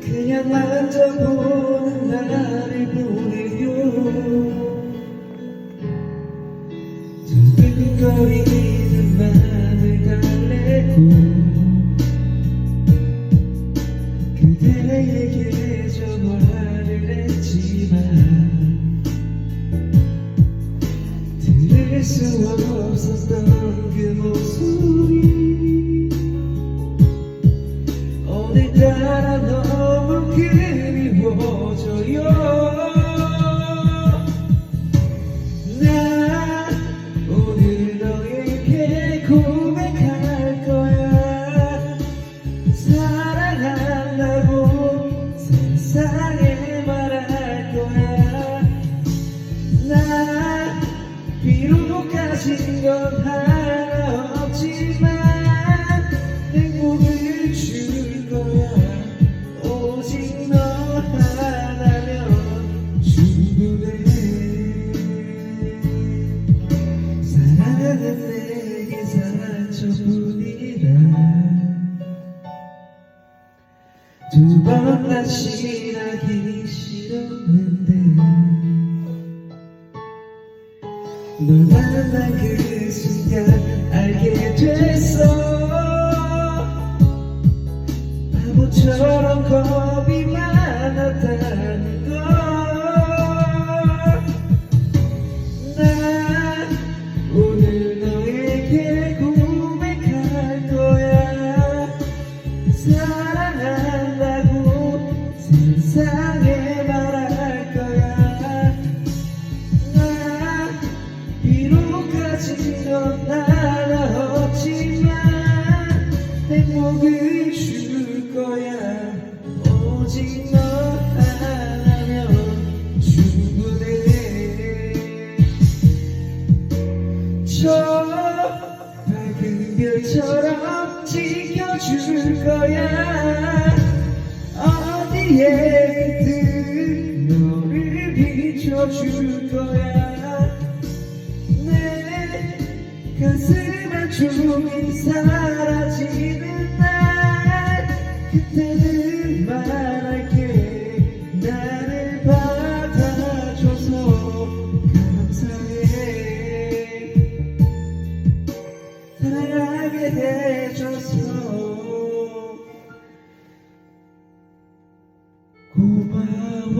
그냥 만져보는 나를 보내요. 두근거리는 맘을 달래고 그대에게 전화를 했지만 들을 수 없었던 나 비록 가진 건 하나 없지만 행복을 줄 거야. 오직 너 하나면 충분해. 사랑은 내게 상처뿐이라 두 번 다시 널 만난 그 순간 알게 됐어 없지만 행복을 줄 거야. 오직 너 하나면 충분해. 저 밝은 별처럼 지켜줄 거야. 어디에 있든 너를 비춰줄 거야 주이 사라지는 날 그때는 말할게. 나를 받아줘서 감사해. 사랑 해줘서 고마워.